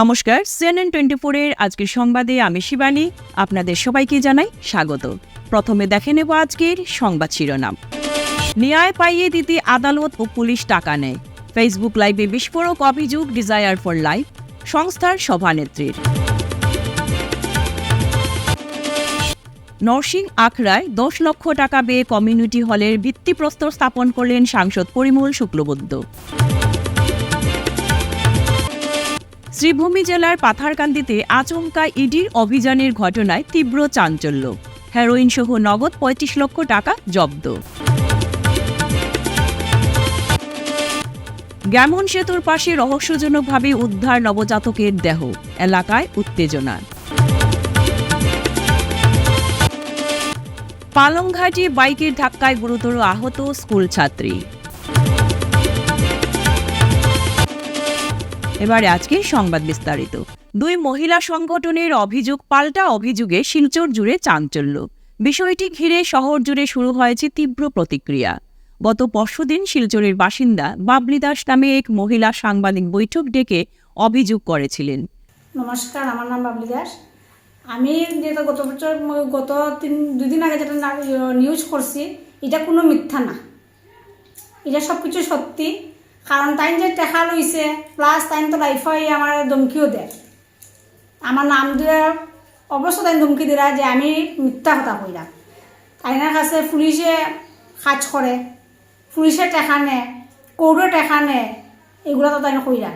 নমস্কার CNN twenty ফোরের আজকের সংবাদে আমি শিবানী। আপনাদের সবাইকে জানাই স্বাগত। প্রথমে দেখে নেব আজকের সংবাদ শিরোনাম। ন্যায় পাইয়ে দিতে আদালত ও পুলিশ টাকা নেয়। ফেসবুক লাইভে বিস্ফোরক অভিযোগ ডিজায়ার ফর লাইফ সংস্থার সভানেত্রীর। নরসিং আখড়ায় দশ লক্ষ টাকা ব্যয়ে কমিউনিটি হলের ভিত্তিপ্রস্তর স্থাপন করলেন সাংসদ পরিমল শুক্লবৈদ্য। শ্রীভূমি জেলার পাথারকান্দিতে আচমকা ইডির অভিযানের ঘটনায় তীব্র চাঞ্চল্য। হেরোইন সহ নগদ পঁয়ত্রিশ লক্ষ টাকা জব্দ। গ্যামন সেতুর পাশে রহস্যজনকভাবে উদ্ধার নবজাতকের দেহ, এলাকায় উত্তেজনা। পালংঘাটে বাইকের ধাক্কায় গুরুতর আহত স্কুল ছাত্রী। এবারে আজকে সংবাদ বিস্তারিত। দুই মহিলা সংগঠনের অভিযোগ পাল্টা অভিযোগে শিলচর জুড়ে চাঞ্চল্য। বিষয়টি ঘিরে শহর জুড়ে শুরু হয়েছে তীব্র প্রতিক্রিয়া। গত পরশুদিন শিলচরের বাসিন্দা বাবলি দাস নামে এক মহিলা সাংবাদিক বৈঠক ডেকে অভিযোগ করেছিলেন। নমস্কার, আমার নাম বাবলি দাস। আমি যেটা গত বছর, গত তিন দুদিন আগে যেটা নিউজ করছি, এটা কোনো মিথ্যা না। এটা সব কিছু সত্যি। কারণ তাই যে টেকা লইছে প্লাস তাই তো লাইফে আমার ধমকিও দেয়। আমার নাম দিয়ে অবশ্য তাই ধমকি দিলা যে আমি মিথ্যা কথা কইলাম তাইনার কাছে পুলিশে কাজ করে পুলিশে টেকা নেয় কৌরে টেকা নেয় এগুলো তো তাই কইরা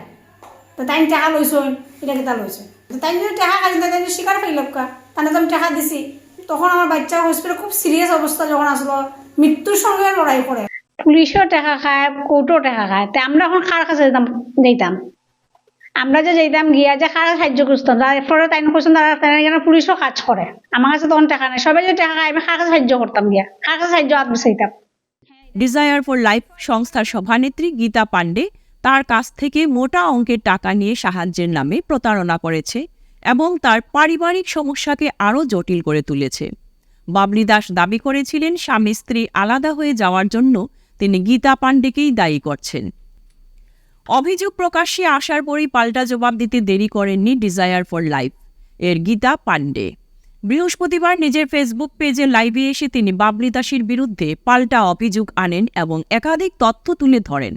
তো তাই টাকা লইছো এটা কেটা লইছে তাই যদি টাকা কাজে তাই যদি স্বীকার করি লোককা তাহলে তো আমি টাকা দিছি। তখন আমার বাচ্চা হসপিটালে খুব সিরিয়াস অবস্থা যখন আসলো মৃত্যুর সঙ্গে লড়াই করে পুলিশও টাকা খায় কোর্টও টাকা খায়। তা আমরা এখন কার কাছে যেতাম? যেতাম। আমরা যে যেতাম, গিয়া যে কার সাহায্য করতাম তারপরে তাই করছেন, তারা এখানে পুলিশও কাজ করে। আমার কাছে তখন টাকা নেই। সবাই যে টাকা খায়, আমি কার কাছে সাহায্য করতাম গিয়া? কার কাছে সাহায্য হাত বসাইতাম ডিজায়ার ফর লাইফ সংস্থার সভানেত্রী গীতা পাণ্ডে তার কাছ থেকে মোটা অঙ্কের টাকা নিয়ে সাহায্যের নামে প্রতারণা করেছে এবং তার পারিবারিক সমস্যাকে আরও জটিল করে তুলেছে। বাবলি দাস দাবি করেছিলেন, স্বামী স্ত্রী আলাদা হয়ে যাওয়ার জন্য তিনি গীতা পাণ্ডেকেই দায়ী করছেন অভিযোগ প্রকাশ্যে আসার পরই পাল্টা জবাব দিতে দেরি করেননি ডিজায়ার ফর লাইফ এর গীতা পাণ্ডে বৃহস্পতিবার নিজের ফেসবুক পেজে লাইভে এসে তিনি বাবলি দাসের বিরুদ্ধে পাল্টা অভিযোগ আনেন এবং একাধিক তথ্য তুলে ধরেন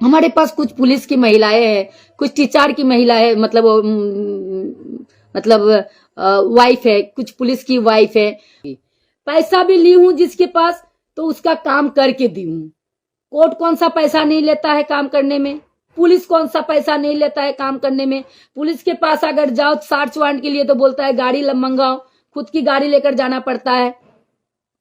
हमारे पास कुछ पुलिस की महिलाएं हैं कुछ टीचर की महिलाएं मतलब उम, मतलब वाइफ है कुछ पुलिस की वाइफ है पैसा भी ली हूँ जिसके पास तो उसका काम करके दी हूँ कोर्ट कौन सा पैसा नहीं लेता है काम करने में पुलिस कौन सा पैसा नहीं लेता है काम करने में पुलिस के पास अगर जाओ सर्च वारंट के लिए तो बोलता है गाड़ी ल- मंगाओ खुद की गाड़ी लेकर जाना पड़ता है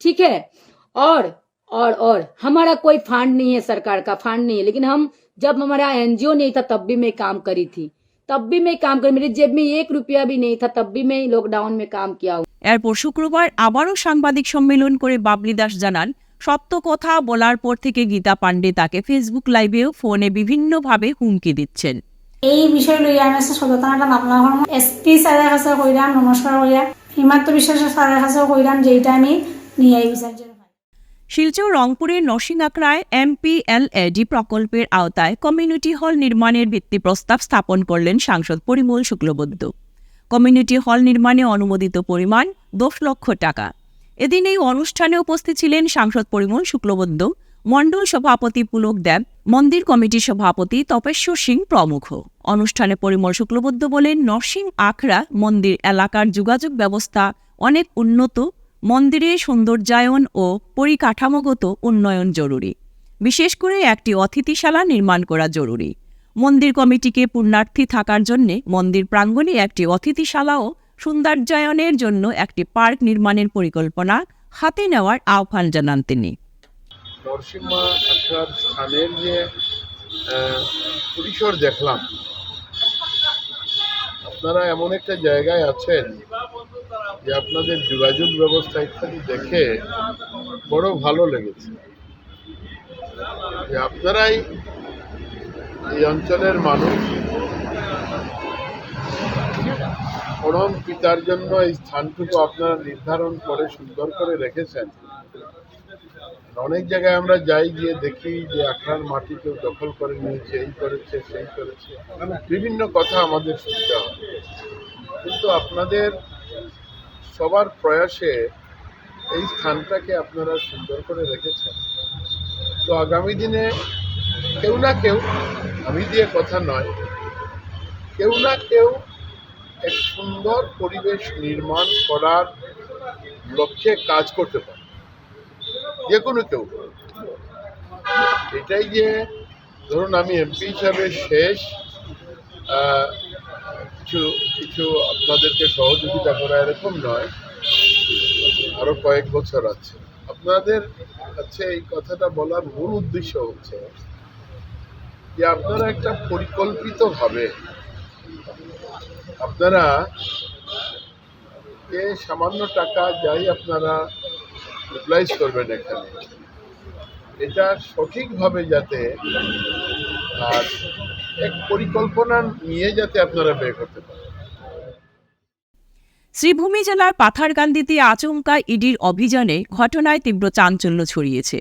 ठीक है और और और हमारा कोई फंड नहीं है सरकार का फंड नहीं है लेकिन हम जब हमारा एनजीओ नहीं था तब भी मैं काम करी थी तब भी मैं काम करी मेरी जेब में एक रुपया भी नहीं था तब भी मैं लॉकडाउन में काम किया हूँ এরপর শুক্রবার আবারও সাংবাদিক সম্মেলন করে বাবলি দাস জানান সত্য কথা বলার পর থেকে গীতা পাণ্ডে তাকে ফেসবুক লাইভেও ফোনে বিভিন্নভাবে হুমকি দিচ্ছেন। এই বিষয় লইয়া আমি সচেতনতা মামলা এসপি স্যারের কাছে কইরাম নমস্কার করিয়া হিমান্ত বিশ্ব স্যারের কাছে কইরাম যে এইটা আমি নিয়ে বিচার শিলচর রংপুরের নরসিংহাকড়ায় এমপিএলএডি প্রকল্পের আওতায় কমিউনিটি হল নির্মাণের ভিত্তি প্রস্তাব স্থাপন করলেন সাংসদ পরিমল শুক্লবৈদ্য। কমিউনিটি হল নির্মাণে অনুমোদিত পরিমাণ দশ লক্ষ টাকা। এদিন এই অনুষ্ঠানে উপস্থিত ছিলেন সাংসদ পরিমল শুক্লবৈদ্য মণ্ডল সভাপতি পুলক দেব, মন্দির কমিটির সভাপতি তপেশ্বর সিং প্রমুখ। অনুষ্ঠানে পরিমল শুক্লবৈদ্য বলেন নরসিং আখড়া মন্দির এলাকার যোগাযোগ ব্যবস্থা অনেক উন্নত মন্দিরের সৌন্দর্যায়ন ও পরিকাঠামোগত উন্নয়ন জরুরি। বিশেষ করে একটি অতিথিশালা নির্মাণ করা জরুরি। মন্দির কমিটিকে পুণ্যার্থী থাকার জন্যে মন্দির প্রাঙ্গণে একটি অতিথিশালা ও সৌন্দর্যায়নের জন্য একটি পার্ক নির্মাণের পরিকল্পনা হাতে নেওয়ার আহ্বান জানান তিনি। যে পরিসর দেখলাম। আপনারা এমন একটা জায়গায় আছেন যে আপনাদের যোগাযোগ ব্যবস্থা ইত্যাদি দেখে বড় ভালো লেগেছে। যে আপনারাই এই অঞ্চলের মানুষ পরম পিতার জন্য এই স্থানটুকু আপনারা নির্ধারণ করে, সুন্দর করে রেখেছেন। অনেক জায়গায় আমরা যাই, গিয়ে দেখি যে আখড়ার মাটি কেউ দখল করে নিয়েছে, এই করেছে, সেই করেছে। বিভিন্ন কথা আমাদের শুনতে হয়। কিন্তু আপনাদের সবার প্রয়াসে এই স্থানটাকে আপনারা সুন্দর করে রেখেছেন। তো আগামী দিনে কেউ না কেউ, আমি দিয়ে কথা নয়, কেউ না কেউ এক সুন্দর পরিবেশ নির্মাণ করার লক্ষ্যে কাজ করতে পারে। যে কোনো কেউ। এটাই যে, ধরুন আমি এমপি হিসাবে শেষ কিছু কিছু আপনাদেরকে সহযোগিতা করা এরকম নয়। আরও কয়েক বছর আছে। আপনাদের কাছে এই কথাটা বলার মূল উদ্দেশ্য হচ্ছে যে, আপনারা একটা পরিকল্পিতভাবে আপনারা সামান্য টাকা যাই আপনারা ইউটিলাইজ করবেন এখানে, এটা সঠিকভাবে যাতে আর এক পরিকল্পনা নিয়ে যাতে আপনারা ব্যয় করতে পারেন। শ্রীভূমি জেলার পাথারকান্দিতে আচমকা ইডির অভিযানে ঘটনায় তীব্র চাঞ্চল্য ছড়িয়েছে।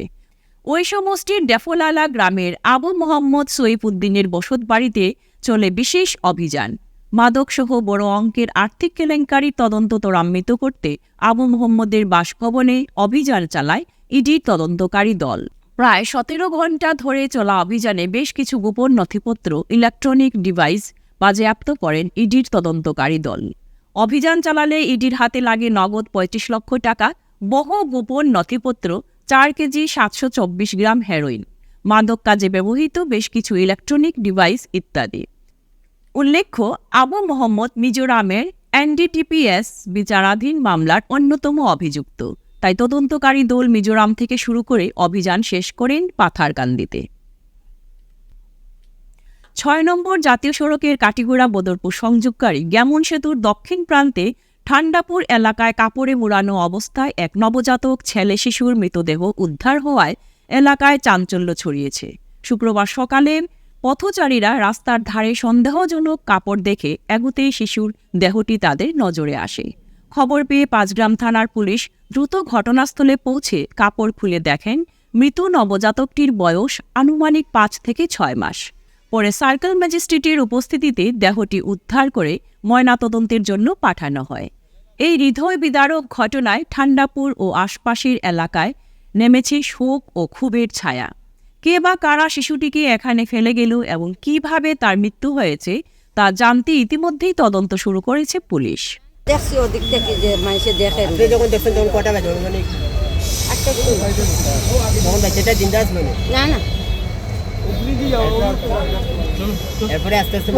ওই সমষ্টির ডেফোলালা গ্রামের আবু মোহাম্মদ সইফুদ্দিনের বসতবাড়িতে চলে বিশেষ অভিযান। মাদকসহ বড় অঙ্কের আর্থিক কেলেঙ্কারির তদন্ত ত্বরান্বিত করতে আবু মোহাম্মদের বাসভবনে অভিযান চালায় ইডির তদন্তকারী দল। প্রায় সতেরো ঘণ্টা ধরে চলা অভিযানে বেশ কিছু গোপন নথিপত্র, ইলেকট্রনিক ডিভাইস বাজেয়াপ্ত করেন ইডির তদন্তকারী দল। অভিযান চালালে ইডির হাতে লাগে নগদ পঁয়ত্রিশ লক্ষ টাকা, বহু গোপন নথিপত্র, চার কেজি সাতশো চব্বিশ গ্রাম হেরোইন, মাদক কাজে ব্যবহৃত বেশ কিছু ইলেকট্রনিক ডিভাইস ইত্যাদি। উল্লেখ্য, আবু মোহাম্মদ মিজোরামের এনডিটিপিএস বিচারাধীন মামলার অন্যতম অভিযুক্ত। তাই তদন্তকারী দল মিজোরাম থেকে শুরু করে অভিযান শেষ করেন পাথারকান্দিতে। ছয় নম্বর জাতীয় সড়কের কাটিগোড়া বদরপুর সংযোগকারী গ্যামন সেতুর দক্ষিণ প্রান্তে ঠান্ডাপুর এলাকায় কাপড়ে মুড়ানো অবস্থায় এক নবজাতক ছেলে শিশুর মৃতদেহ উদ্ধার হওয়ায় এলাকায় চাঞ্চল্য ছড়িয়েছে। শুক্রবার সকালে পথচারীরা রাস্তার ধারে সন্দেহজনক কাপড় দেখে এগুতেই শিশুর দেহটি তাদের নজরে আসে। খবর পেয়ে পাঁচগ্রাম থানার পুলিশ দ্রুত ঘটনাস্থলে পৌঁছে কাপড় খুলে দেখেন মৃত নবজাতকটির বয়স আনুমানিক পাঁচ থেকে ছয় মাস। পরে সার্কেল ম্যাজিস্ট্রেটের উপস্থিতিতে দেহটি উদ্ধার করে ময়নাতদন্তের জন্য পাঠানো হয়। এই হৃদয় বিদারক ঘটনায় ঠান্ডাপুর ও আশপাশের এলাকায় নেমেছে শোক ও ক্ষোভের ছায়া। কে বা কারা শিশুটিকে এখানে ফেলে গেল এবং কীভাবে তার মৃত্যু হয়েছে তা জানতে ইতিমধ্যেই তদন্ত শুরু করেছে পুলিশ। দেখছি ওদিক থেকে যে মানুষে দেখে। যখন দেখছেন তখন কটা বাজে? মানে না না। এরপরে আস্তে আস্তে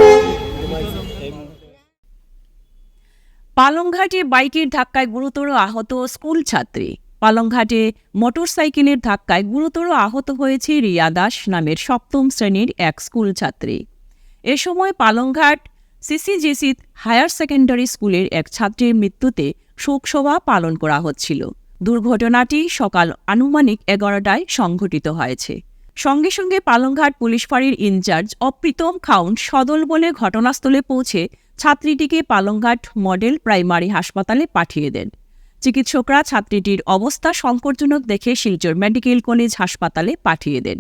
পালংঘাটে বাইকের ধাক্কায় গুরুতর আহত স্কুল ছাত্রী। পালংঘাটে মোটরসাইকেলের ধাক্কায় গুরুতর আহত হয়েছে রিয়া দাস নামের সপ্তম শ্রেণির এক স্কুল ছাত্রী। এ সময় পালংঘাট সিসিজেসি হায়ার সেকেন্ডারি স্কুলের এক ছাত্রীর মৃত্যুতে শোকসভা পালন করা হচ্ছিল। দুর্ঘটনাটি সকাল আনুমানিক এগারোটায় সংঘটিত হয়েছে। সঙ্গে সঙ্গে পালংঘাট পুলিশ ফাঁড়ির ইনচার্জ অপ্রীতম খাউন সদল বলে ঘটনাস্থলে পৌঁছে ছাত্রীটিকে পালংঘাট মডেল প্রাইমারি হাসপাতালে পাঠিয়ে দেন। চিকিৎসকরা ছাত্রীটির অবস্থা সংকটজনক দেখে শিলচর মেডিকেল কলেজ হাসপাতালে পাঠিয়ে দেন।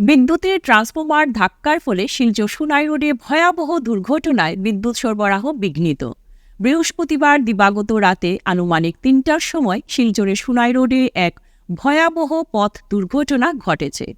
বিদ্যুতের ট্রান্সফরমার ধাক্কার ফলে শিলচর সোনাই রোডে ভয়াবহ দুর্ঘটনায় বিদ্যুৎ সরবরাহ বিঘ্নিত। বৃহস্পতিবার দিবাগত রাতে আনুমানিক তিনটার সময় শিলচরের সোনাই রোডে এক ভয়াবহ পথ দুর্ঘটনা ঘটেছে।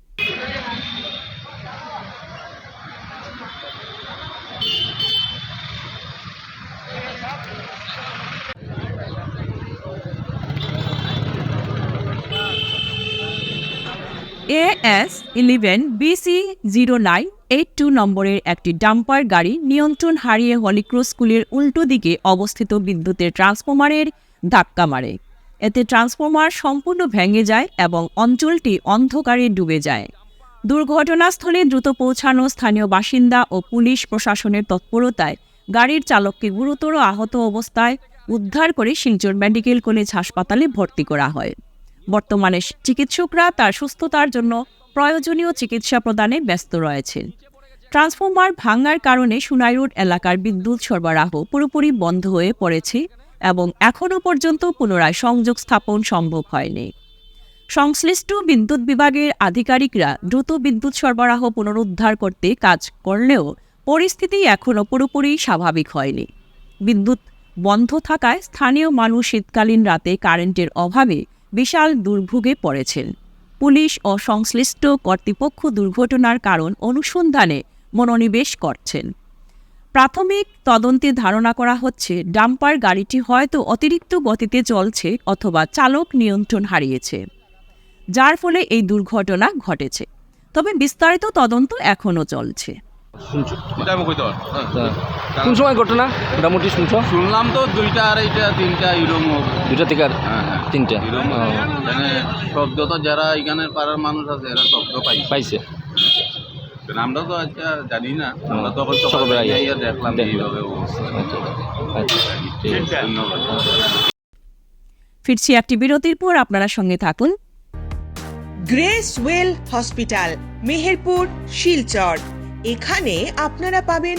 AS eleven BC zero nine eight two নম্বরের একটি ডাম্পার গাড়ি নিয়ন্ত্রণ হারিয়ে হলিক্রস স্কুলের উল্টো দিকে অবস্থিত বিদ্যুতের ট্রান্সফরমারের ধাক্কা মারে। এতে ট্রান্সফরমার সম্পূর্ণ ভেঙে যায় এবং অঞ্চলটি অন্ধকারে ডুবে যায়। দুর্ঘটনাস্থলে দ্রুত পৌঁছানো স্থানীয় বাসিন্দা ও পুলিশ প্রশাসনের তৎপরতায় গাড়ির চালককে গুরুতর আহত অবস্থায় উদ্ধার করে শিলচর মেডিকেল কলেজ হাসপাতালে ভর্তি করা হয়। বর্তমানে চিকিৎসকরা তার সুস্থতার জন্য প্রয়োজনীয় চিকিৎসা প্রদানে ব্যস্ত রয়েছেন ট্রান্সফরমার ভাঙার কারণে সুনাই রোড এলাকার বিদ্যুৎ সরবরাহ পুরোপুরি বন্ধ হয়ে পড়েছে এবং এখনও পর্যন্ত পুনরায় সংযোগ স্থাপন সম্ভব হয়নি। সংশ্লিষ্ট বিদ্যুৎ বিভাগের আধিকারিকরা দ্রুত বিদ্যুৎ সরবরাহ পুনরুদ্ধার করতে কাজ করলেও পরিস্থিতি এখনও পুরোপুরি স্বাভাবিক হয়নি। বিদ্যুৎ বন্ধ থাকায় স্থানীয় মানুষ শীতকালীন রাতে কারেন্টের অভাবে বিশাল দুর্ভোগে পড়েছেন। পুলিশ ও সংশ্লিষ্ট কর্তৃপক্ষ দুর্ঘটনার কারণ অনুসন্ধানে মনোনিবেশ করছেন। প্রাথমিক তদন্তে ধারণা করা হচ্ছে ডাম্পার গাড়িটি হয়তো অতিরিক্ত গতিতে চলছে অথবা চালক নিয়ন্ত্রণ হারিয়েছে যার ফলে এই দুর্ঘটনা ঘটেছে। তবে বিস্তারিত তদন্ত এখনও চলছে। হ্যাঁ। কোন সময় ঘটনা? মোটামুটি শুনছো? শুনলাম তো দুইটা আড়াইটা তিনটা হবে। দুটা থেকে আর? তিনটা। মানে শব্দ তো যারা এখানে পাড়ার মানুষ আছে এরা শব্দ পাইছে। পাইছে। আমরা তো আচ্ছা জানি না। আমরা তো সকালবেলা দেখলাম। এইভাবে আচ্ছা। আচ্ছা। ফিরছি একটি বিরতির পর আপনারা সঙ্গে থাকুন। Grace Well hospital Meherpur Silchar. এখানে আপনারা পাবেন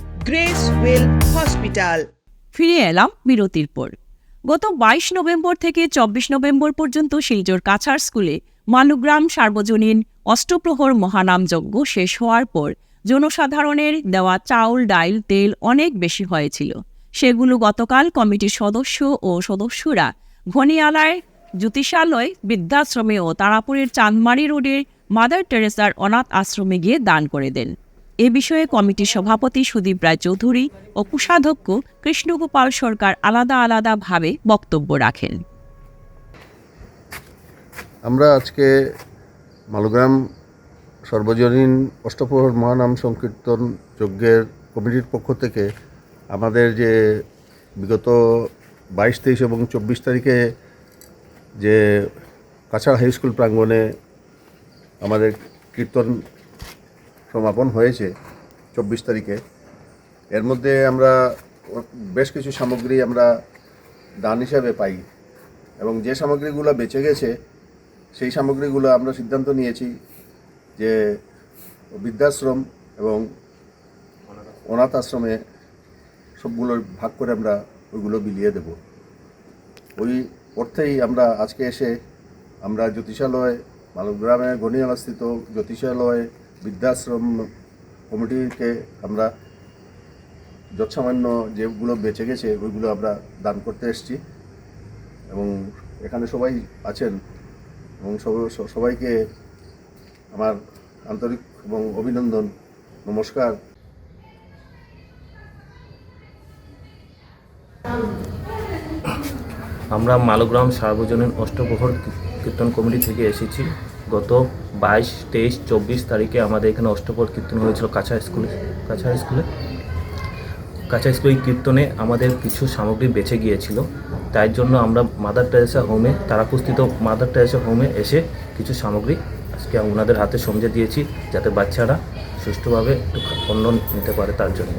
গ্রেস ওয়েল হসপিটাল ফিরে এলাম বিরতির পর। গত বাইশ নভেম্বর থেকে চব্বিশ নভেম্বর পর্যন্ত শিলচর কাছার স্কুলে মালুগ্রাম সার্বজনীন অষ্টপ্রহর মহানাম যজ্ঞ শেষ হওয়ার পর জনসাধারণের দেওয়া চাউল, ডাইল, তেল অনেক বেশি হয়েছিল। সেগুলো গতকাল কমিটির সদস্য ও সদস্যরা ঘনিয়ালায় জ্যোতিষালয়, বৃদ্ধাশ্রমে ও তারাপুরের চাঁদমারি রোডের মাদার টেরেসার অনাথ আশ্রমে গিয়ে দান করে দেন। এ বিষয়ে কমিটির সভাপতি সুদীপ রায় চৌধুরী ও কোষাধ্যক্ষ কৃষ্ণগোপাল সরকার আলাদা আলাদাভাবে বক্তব্য রাখেন। আমরা আজকে মালগ্রাম সর্বজনীন অষ্টপ্রহর মহানাম সংকীর্তন যজ্ঞের কমিটির পক্ষ থেকে আমাদের যে বিগত বাইশ তেইশ এবং চব্বিশ তারিখে যে কাছাড় হাই স্কুল প্রাঙ্গণে আমাদের কীর্তন সমাপন হয়েছে চব্বিশ তারিখে। এর মধ্যে আমরা বেশ কিছু সামগ্রী আমরা দান হিসাবে পাই এবং যে সামগ্রীগুলো বেঁচে গেছে, সেই সামগ্রীগুলো আমরা সিদ্ধান্ত নিয়েছি যে বৃদ্ধাশ্রম এবং অনাথ আশ্রমে সবগুলো ভাগ করে আমরা ওইগুলো বিলিয়ে দেব। ওই অর্থেই আমরা আজকে এসে আমরা জ্যোতিষালয়, মালগ্রামে গনিয়ালাস্থিত জ্যোতিষালয় বৃদ্ধাশ্রম কমিটিকে আমরা যৎসামান্য যেগুলো বেঁচে গেছে, ওইগুলো আমরা দান করতে এসেছি। এবং এখানে সবাই আছেন এবং সব- সবাইকে আমার আন্তরিক এবং অভিনন্দন, নমস্কার। আমরা মালগ্রাম সার্বজনীন অষ্টপ্রহর কীর্তন কমিটি থেকে এসেছি। গত বাইশ, তেইশ, চব্বিশ তারিখে আমাদের এখানে অষ্টপর কীর্তন হয়েছিল কাছা স্কুলে। কাছা স্কুলে? কাছা স্কুলের কীর্তনে আমাদের কিছু সামগ্রী বেঁচে গিয়েছিল। তাই জন্য আমরা মাদার টেরেসা হোমে তারাপুস্থিত মাদার টেরেসা হোমে এসে কিছু সামগ্রী আজকে ওনাদের হাতে সমঝে দিয়েছি, যাতে বাচ্চারা সুষ্ঠুভাবে একটু অন্ন নিতে পারে তার জন্য।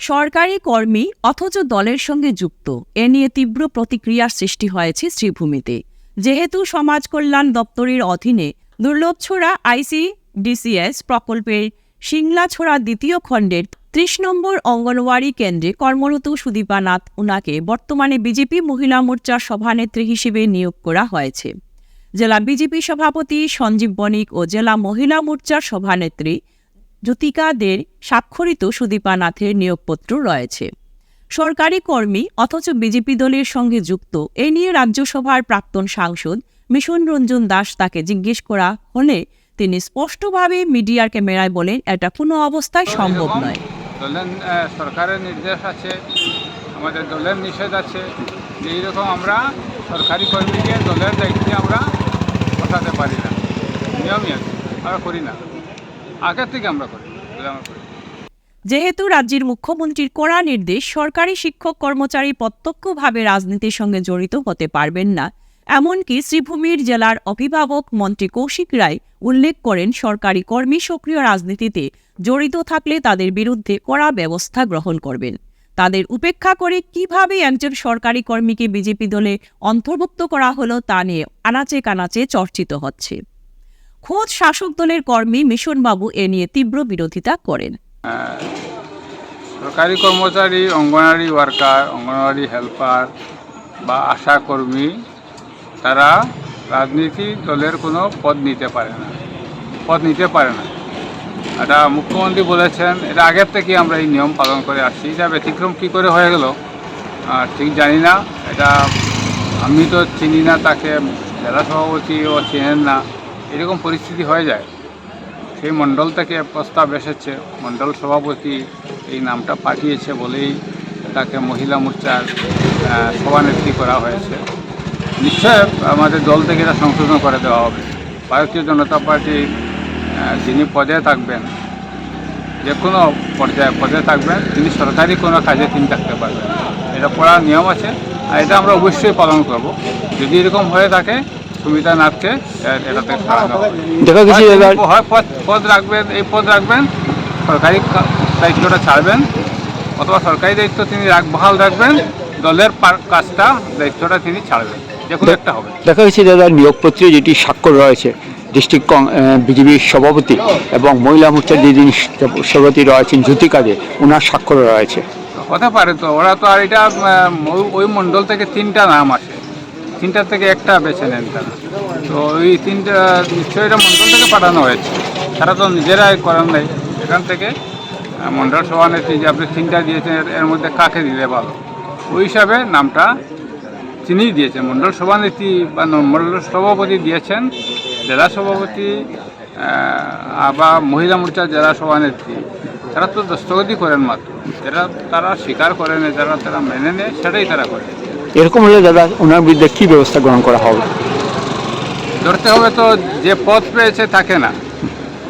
সরকারি কর্মী অথচ দলের সঙ্গে যুক্ত। এ নিয়ে তীব্র প্রতিক্রিয়ার সৃষ্টি হয়েছে শ্রীভূমিতে। যেহেতু সমাজ কল্যাণ দপ্তরের অধীনে দুর্লভছড়া আইসিডিসিএস প্রকল্পের সিংলাছড়া দ্বিতীয় খণ্ডের ত্রিশ নম্বর অঙ্গনওয়াড়ি কেন্দ্রে কর্মরত সুদীপা নাথ উনাকে বর্তমানে বিজেপি মহিলা মোর্চার সভানেত্রী হিসেবে নিয়োগ করা হয়েছে। জেলা বিজেপি সভাপতি সঞ্জীব বণিক ও জেলা মহিলা মোর্চার সভানেত্রী জ্যোতিকাদের স্বাক্ষরিত সুদীপা নাথের নিয়োগপত্র রয়েছে। সরকারি কর্মী অথচ বিজেপি দলের সঙ্গে যুক্ত, এ নিয়ে রাজ্যসভার প্রাক্তন সাংসদ মিশন রঞ্জন দাস তাকে জিজ্ঞেস করা হলে তিনি স্পষ্টভাবে মিডিয়ার ক্যামেরায় বলেন, এটা কোনো অবস্থায় সম্ভব নয়। সরকারের নির্দেশ আছে, আমাদের দলের নিষেধ আছে। যে এইরকম আমরা সরকারি কর্মীকে দলের দায়িত্বে আমরা বসাতে পারি না। নিয়মই আছে, আমরা করি না। আগের থেকে আমরা করি আমরা করি যেহেতু রাজ্যের মুখ্যমন্ত্রীর কড়া নির্দেশ, সরকারি শিক্ষক কর্মচারী প্রত্যক্ষভাবে রাজনীতির সঙ্গে জড়িত হতে পারবেন না। এমনকি শ্রীভূমির জেলার অভিভাবক মন্ত্রী কৌশিক রায় উল্লেখ করেন, সরকারি কর্মী সক্রিয় রাজনীতিতে জড়িত থাকলে তাদের বিরুদ্ধে কড়া ব্যবস্থা গ্রহণ করবেন। তাদের উপেক্ষা করে কীভাবে একজন সরকারি কর্মীকে বিজেপি দলে অন্তর্ভুক্ত করা হলো তা নিয়ে আনাচে কানাচে চর্চিত হচ্ছে। খোদ শাসক দলের কর্মী মিশনবাবু এ নিয়ে তীব্র বিরোধিতা করেন। সরকারি কর্মচারী অঙ্গনওয়াড়ি ওয়ার্কার অঙ্গনওয়াড়ি হেল্পার বা আশা কর্মী তারা রাজনীতি দলের কোনো পদ নিতে পারে না। পদ নিতে পারে না। এটা মুখ্যমন্ত্রী বলেছেন, এটা আগের থেকে আমরা এই নিয়ম পালন করে আসছি। এটা ব্যতিক্রম কী করে হয়ে গেল ঠিক জানি না। এটা আমি তো চিনি না তাকে, জেলা সভাপতিও চেনেন না। এরকম পরিস্থিতি হয়ে যায়। সেই মণ্ডল থেকে প্রস্তাব এসেছে। মণ্ডল সভাপতি এই নামটা পাঠিয়েছে বলেই তাকে মহিলা মোর্চার সভানেত্রী করা হয়েছে। নিশ্চয় আমাদের দল থেকে এটা সংশোধন করে দেওয়া হবে। ভারতীয় জনতা পার্টির আহ, যিনি পদে থাকবেন যে কোনো পর্যায়ে পদে থাকবেন তিনি সরকারি কোনো কাজে তিনি থাকতে পারবেন এটা পড়ার নিয়ম আছে আর এটা আমরা অবশ্যই পালন করব। যদি এরকম হয়ে থাকে সুবিধা নাথকে এটাতে হবে। দেখা গেছে হয় পদ পদ রাখবেন এই পদ রাখবেন সরকারি দায়িত্বটা ছাড়বেন অথবা সরকারি দায়িত্ব তিনি বহাল রাখবেন দলের কাজটা দায়িত্বটা তিনি ছাড়বেন যে কোনো একটা হবে। দেখা গেছে দাদা নিয়োগপত্রে যেটি স্বাক্ষর রয়েছে ডিস্ট্রিক্ট বিজেপির সভাপতি এবং মহিলা মোর্চার যিনি সভাপতি রয়েছেন জ্যোতিকা কাজে ওনার স্বাক্ষর রয়েছে। হতে পারে তো ওরা তো আর এটা ওই- ওই মণ্ডল থেকে তিনটা নাম আসে। তিনটার থেকে একটা বেছে নেন তারা। তো ওই তিনটা নিশ্চয়ই এটা মণ্ডল থেকে পাঠানো হয়েছে। তারা তো নিজেরাই করার নাই। এখান থেকে আহ, মণ্ডল সভানেত্রী যে আপনি তিনটা দিয়েছেন এর- মধ্যে কাকে দিলে ভালো? ওই হিসাবে নামটা তিনিই দিয়েছেন। মণ্ডল সভানেত্রী বা মণ্ডল সভাপতি দিয়েছেন জেলা সভাপতি বা মহিলা মোর্চার জেলা সভানেত্রী। তারা তো দস্তগতি করেন মাত্র। যারা তারা স্বীকার করে নেয় যারা তারা মেনে নেয় সেটাই তারা করে। এরকম হলে দাদা ওনার বিরুদ্ধে কী ব্যবস্থা গ্রহণ করা হবে? ধরতে হবে তো যে পথ পেয়েছে তাকে না।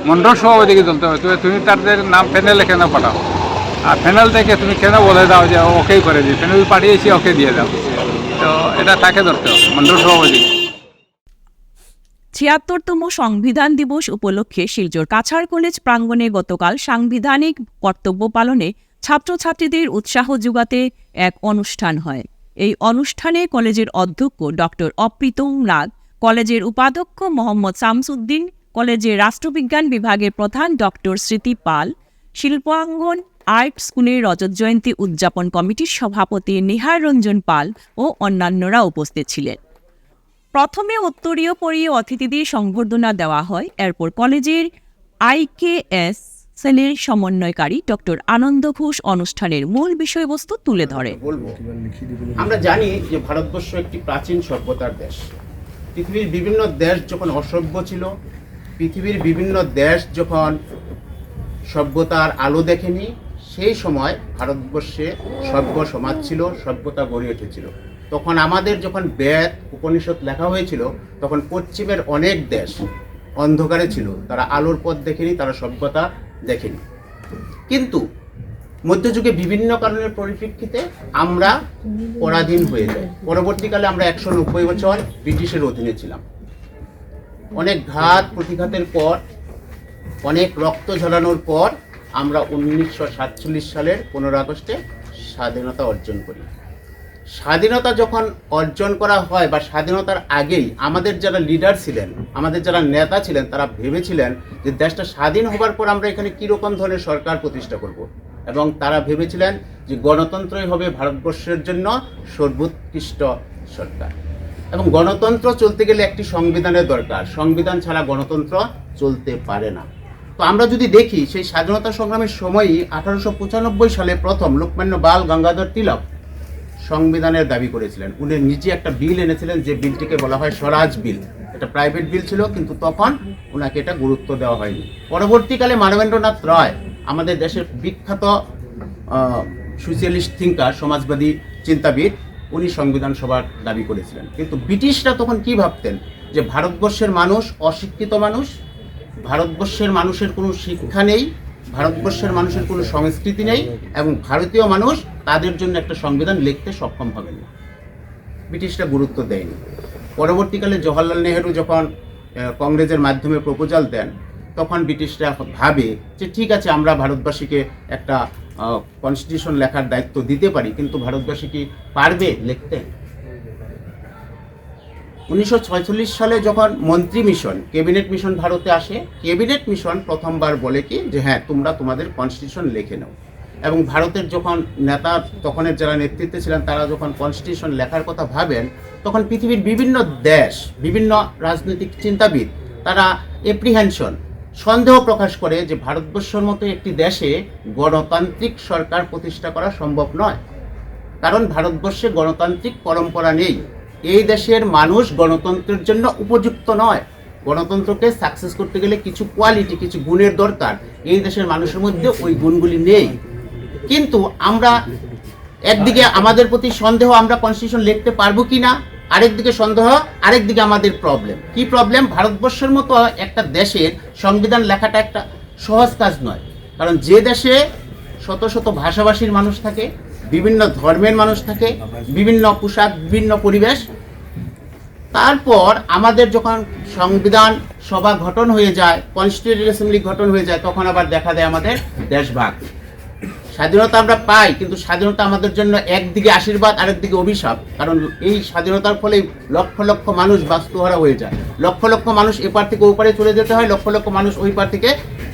মণ্ডল সভাপতিকে ধরতে হবে। তুমি তুমি তাদের নাম প্যানেলে কেন পাঠাও? আর প্যানেল থেকে তুমি কেন বলে দাও যে ওকেই করে দিই? প্যানেল পাঠিয়েছি ওকে দিয়ে দাও। তো এটা তাকে ধরতে হবে মণ্ডল সভাপতি। ছিয়াত্তরতম সংবিধান দিবস উপলক্ষে শিলচর কাছাড় কলেজ প্রাঙ্গণে গতকাল সাংবিধানিক কর্তব্য পালনে ছাত্রছাত্রীদের উৎসাহ যোগাতে এক অনুষ্ঠান হয়। এই অনুষ্ঠানে কলেজের অধ্যক্ষ ডক্টর অপ্রীতম নাগ, কলেজের উপাধ্যক্ষ মোহাম্মদ শামসুদ্দিন, কলেজের রাষ্ট্রবিজ্ঞান বিভাগের প্রধান ডক্টর স্মৃতি পাল, শিল্পাঙ্গন আর্ট স্কুলের রজত জয়ন্তী উদযাপন কমিটির সভাপতি নিহার রঞ্জন পাল ও অন্যান্যরা উপস্থিত ছিলেন। প্রথমে উত্তরীয় পরিয়ে অতিথিদের সংবর্ধনা দেওয়া হয়। এরপর কলেজের আইকেএস সেলের সমন্বয়কারী ডক্টর আনন্দ ঘোষ অনুষ্ঠানের মূল বিষয়বস্তু তুলে ধরে। বলব আমরা জানি যে ভারতবর্ষ একটি প্রাচীন সভ্যতার দেশ। পৃথিবীর বিভিন্ন দেশ যখন অসভ্য ছিল পৃথিবীর বিভিন্ন দেশ যখন সভ্যতার আলো দেখেনি সেই সময় ভারতবর্ষে সভ্য সমাজ ছিল সভ্যতা গড়ে উঠেছিল। তখন আমাদের যখন বেদ উপনিষদ লেখা হয়েছিল তখন পশ্চিমের অনেক দেশ অন্ধকারে ছিল। তারা আলোর পথ দেখেনি তারা সভ্যতা দেখেনি। কিন্তু মধ্যযুগে বিভিন্ন কারণের পরিপ্রেক্ষিতে আমরা পরাধীন হয়ে যাই। পরবর্তীকালে আমরা একশো নব্বই বছর ব্রিটিশের অধীনে ছিলাম। অনেক ঘাত প্রতিঘাতের পর, অনেক রক্ত ঝরানোর পর আমরা উনিশশো সাতচল্লিশ সালের পনেরো আগস্টে স্বাধীনতা অর্জন করি। স্বাধীনতা যখন অর্জন করা হয় বা স্বাধীনতার আগেই আমাদের যারা লিডার ছিলেন, আমাদের যারা নেতা ছিলেন, তারা ভেবেছিলেন যে দেশটা স্বাধীন হবার পর আমরা এখানে কীরকম ধরনের সরকার প্রতিষ্ঠা করব। এবং তারা ভেবেছিলেন যে গণতন্ত্রই হবে ভারতবর্ষের জন্য সর্বোৎকৃষ্ট সরকার। এবং গণতন্ত্র চলতে গেলে একটি সংবিধানের দরকার। সংবিধান ছাড়া গণতন্ত্র চলতে পারে না। তো আমরা যদি দেখি, সেই স্বাধীনতা সংগ্রামের সময়ই আঠারোশো পঁচানব্বই সালে প্রথম লোকমান্য বাল গঙ্গাধর তিলক সংবিধানের দাবি করেছিলেন। উনি নিজে একটা বিল এনেছিলেন, যে বিলটিকে বলা হয় স্বরাজ বিল। এটা প্রাইভেট বিল ছিল, কিন্তু তখন ওনাকে এটা গুরুত্ব দেওয়া হয়নি। পরবর্তীকালে মানবেন্দ্রনাথ রায় আমাদের দেশের বিখ্যাত সোশ্যালিস্ট থিঙ্কার, সমাজবাদী চিন্তাবিদ, উনি সংবিধান সভার দাবি করেছিলেন। কিন্তু ব্রিটিশরা তখন কি ভাবতেন? যে ভারতবর্ষের মানুষ অশিক্ষিত মানুষ, ভারতবর্ষের মানুষের কোনো শিক্ষা নেই, ভারতবর্ষের মানুষের কোনো সংস্কৃতি নেই, এবং ভারতীয় মানুষ তাদের জন্য একটা সংবিধান লিখতে সক্ষম হবেন না। ব্রিটিশরা গুরুত্ব দেয়নি। পরবর্তীকালে জওহরলাল নেহেরু যখন কংগ্রেসের মাধ্যমে প্রপোজাল দেন, তখন ব্রিটিশরা ভাবে যে ঠিক আছে, আমরা ভারতবাসীকে একটা কনস্টিটিউশন লেখার দায়িত্ব দিতে পারি, কিন্তু ভারতবাসী কি পারবে লিখতে? উনিশশো সালে যখন মন্ত্রী মিশন, ক্যাবিনেট মিশন ভারতে আসে, ক্যাবিনেট মিশন প্রথমবার বলে কি যে হ্যাঁ তোমরা তোমাদের কনস্টিটিউশন লিখে নাও। এবং ভারতের যখন নেতা তখনের যারা নেতৃত্বে ছিলেন, তারা যখন কনস্টিটিউশন লেখার কথা ভাবেন, তখন পৃথিবীর বিভিন্ন দেশ, বিভিন্ন রাজনৈতিক চিন্তাবিদ, তারা এপ্রিহেনশন সন্দেহ প্রকাশ করে যে ভারতবর্ষের মতো একটি দেশে গণতান্ত্রিক সরকার প্রতিষ্ঠা করা সম্ভব নয়। কারণ ভারতবর্ষে গণতান্ত্রিক পরম্পরা নেই। এই দেশের মানুষ গণতন্ত্রের জন্য উপযুক্ত নয়। গণতন্ত্রকে সাকসেস করতে গেলে কিছু কোয়ালিটি কিছু গুণের দরকার। এই দেশের মানুষের মধ্যে ওই গুণগুলি নেই। কিন্তু আমরা একদিকে আমাদের প্রতি সন্দেহ, আমরা কনস্টিটিউশন লিখতে পারব কি না আরেকদিকে সন্দেহ, আরেকদিকে আমাদের প্রবলেম কি প্রবলেম ভারতবর্ষের মতো একটা দেশের সংবিধান লেখাটা একটা সহজ কাজ নয়। কারণ যে দেশে শত শত ভাষাভাষীর মানুষ থাকে, বিভিন্ন ধর্মের মানুষ থাকে, বিভিন্ন পোশাক, বিভিন্ন পরিবেশ, তারপর আমাদের যখন সংবিধান সভা গঠন হয়ে যায় কনস্টিটিউন্ট অ্যাসেম্বলি গঠন হয়ে যায়, তখন আবার দেখা দেয় আমাদের দেশভাগ। স্বাধীনতা আমরা পাই, কিন্তু স্বাধীনতা আমাদের জন্য একদিকে আশীর্বাদ, আরেকদিকে অভিশাপ। কারণ এই স্বাধীনতার ফলে লক্ষ লক্ষ মানুষ বাস্তুহারা হয়ে যায়। লক্ষ লক্ষ মানুষ এপার থেকে ওপারে চলে যেতে হয়, লক্ষ লক্ষ মানুষ ওই পার থেকে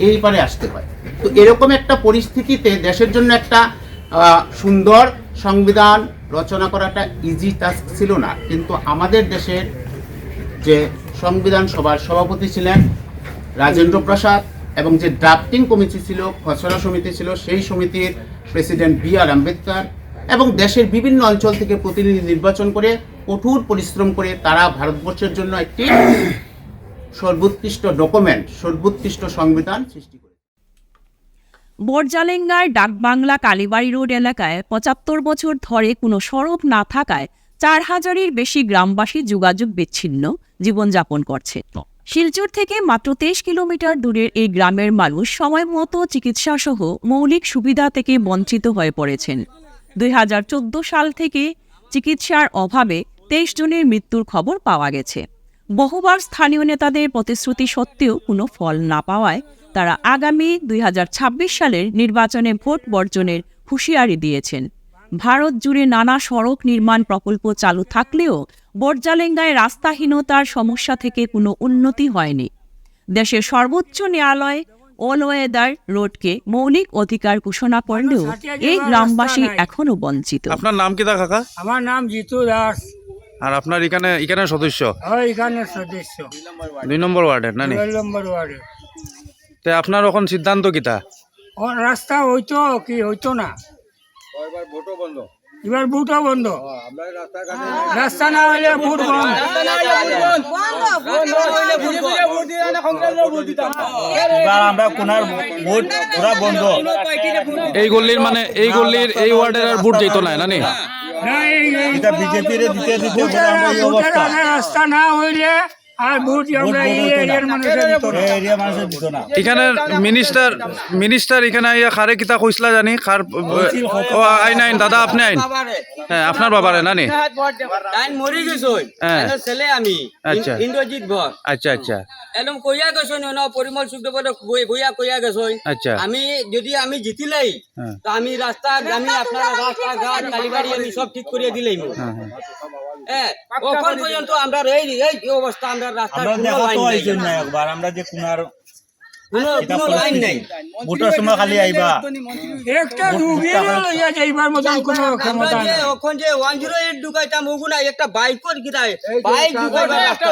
এই পারে আসতে হয়। তো এরকম একটা পরিস্থিতিতে দেশের জন্য একটা সুন্দর সংবিধান রচনা করাটা ইজি টাস্ক ছিল না। কিন্তু আমাদের দেশের যে সংবিধান সভার সভাপতি ছিলেন রাজেন্দ্র প্রসাদ এবং যে ড্রাফটিং কমিটি ছিল খসড়া সমিতি ছিল সেই সমিতির প্রেসিডেন্ট বি আর আম্বেদকর এবং দেশের বিভিন্ন অঞ্চল থেকে প্রতিনিধি নির্বাচন করে কঠোর পরিশ্রম করে তারা ভারতবর্ষের জন্য একটি সর্বোৎকৃষ্ট ডকুমেন্ট সর্বোৎকৃষ্ট সংবিধান সৃষ্টি করে বরজালেঙ্গার ডাকবাংলা কালীবাড়ি রোড এলাকায় পঁচাত্তর বছর ধরে কোনো সড়ক না থাকায় চার হাজারের বেশি গ্রামবাসী যোগাযোগ বিচ্ছিন্ন জীবনযাপন করছে। শিলচর থেকে মাত্র তেইশ কিলোমিটার দূরের এই গ্রামের মানুষ সময় মতো চিকিৎসা সহ মৌলিক সুবিধা থেকে বঞ্চিত হয়ে পড়েছেন। দুই সাল থেকে চিকিৎসার অভাবে তেইশ জনের মৃত্যুর খবর পাওয়া গেছে। বহুবার স্থানীয় নেতাদের প্রতিশ্রুতি সত্ত্বেও কোনো ফল না পাওয়ায় তারা আগামী দুই হাজার ছাব্বিশ সালের নির্বাচনে ভোট বর্জনের হুঁশিয়ারি দিয়েছেন। ভারত জুড়ে নানা সড়ক নির্মাণ প্রকল্প চালু থাকলেও বর্জালেঙ্গায় রাস্তাহীনতার সমস্যা থেকে কোনো উন্নতি হয়নি। দেশের সর্বোচ্চ ন্যায়ালয় অল ওয়েদার রোডকে মৌলিক অধিকার ঘোষণা করলেও এই গ্রামবাসী এখনও বঞ্চিত। আপনার নাম কি দা কাকা? আমার নাম জিতু দাস। আর আপনার এখানে এখানে সদস্য? হয় এখানে সদস্য। দুই নম্বর ওয়ার্ডের নানি? দুই নম্বর ওয়ার্ডে। তে আপনার এখন সিদ্ধান্ত কিতা ও রাস্তা হইতো কি হইতো না? এবার বুটও বন্ধ। রাস্তা না হইলে বুট বন্ধ। এই গল্লির মানে এই গল্লির এই ওয়ার্ডের আর ভোট যেত না নানি না এই বিজেপির রাস্তা না হইলে এখানে মিনিস্টার মিনিস্টার এখানে আইয়া খারে কিতা কইসলা জানি? খার ও আইন আইন দাদা আপনি আইন। হ্যাঁ আপনার বাবারে নানি? মরি গেছই। ছেলে আমি আচ্ছা। ইন্দ্রজিৎ ভর আচ্ছা আচ্ছা। একদম কইয়া গেছই ন পরিমল শুক্রবারে বইয়া কইয়া গেছই। আচ্ছা। আমি যদি আমি জিতিলাই হ্যাঁ। তো আমি রাস্তা আমি আপনার রাস্তাঘাট কালীবাড়ি আমি সব ঠিক করিয়ে দিলাই হ্যাঁ হ্যাঁ। ওখান পর্যন্ত আমরা এই এই অবস্থা আমরা রাস্তা কোনো কোনো লাইন নাই। ভোটের সময় খালি আইবা। একটা আমরা যে গিরায়। বাইক রাস্তা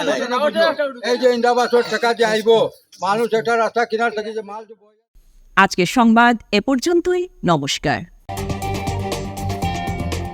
এই যে ইন্দাবাসর টাকা যে আইব মানুষ একটা রাস্তা কিনার থেকে যে মাল আজকের সংবাদ এ পর্যন্তই। নমস্কার।